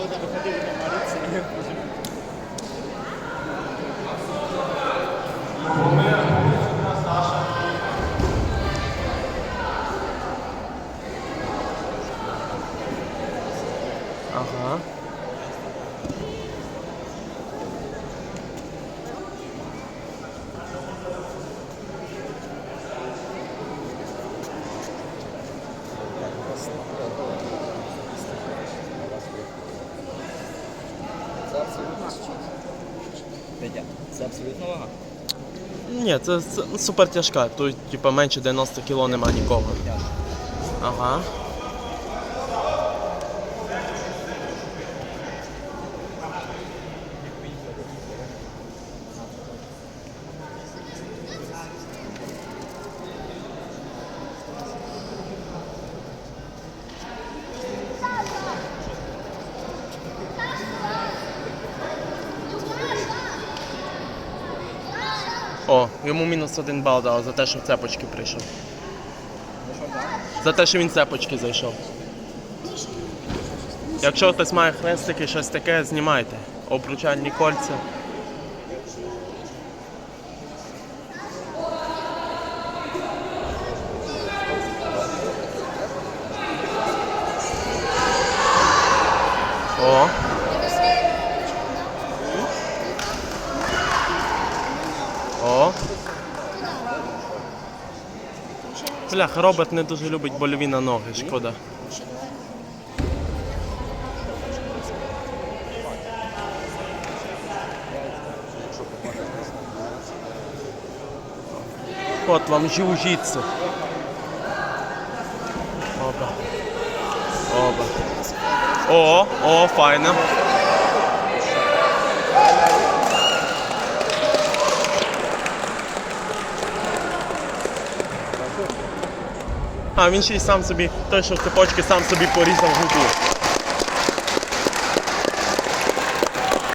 виходили на Маріці. Ага. Петя, це абсолютно вага. Ні, це, це супер тяжка. Тут, типа, менше 90 кг нема нікого. Ага. О, йому мінус один бал дали за те, що в цепочки прийшов. За те, що він в цепочки зайшов. Якщо хтось має хрестики, щось таке, знімайте. Обручальні кольця. О. О. Бляха, Роберт не дуже любить больові на ноги, шкода. От вам. Опа. Опа. О, о, файно. А, він ще й сам собі, той, що в цепочки, сам собі порізав губу.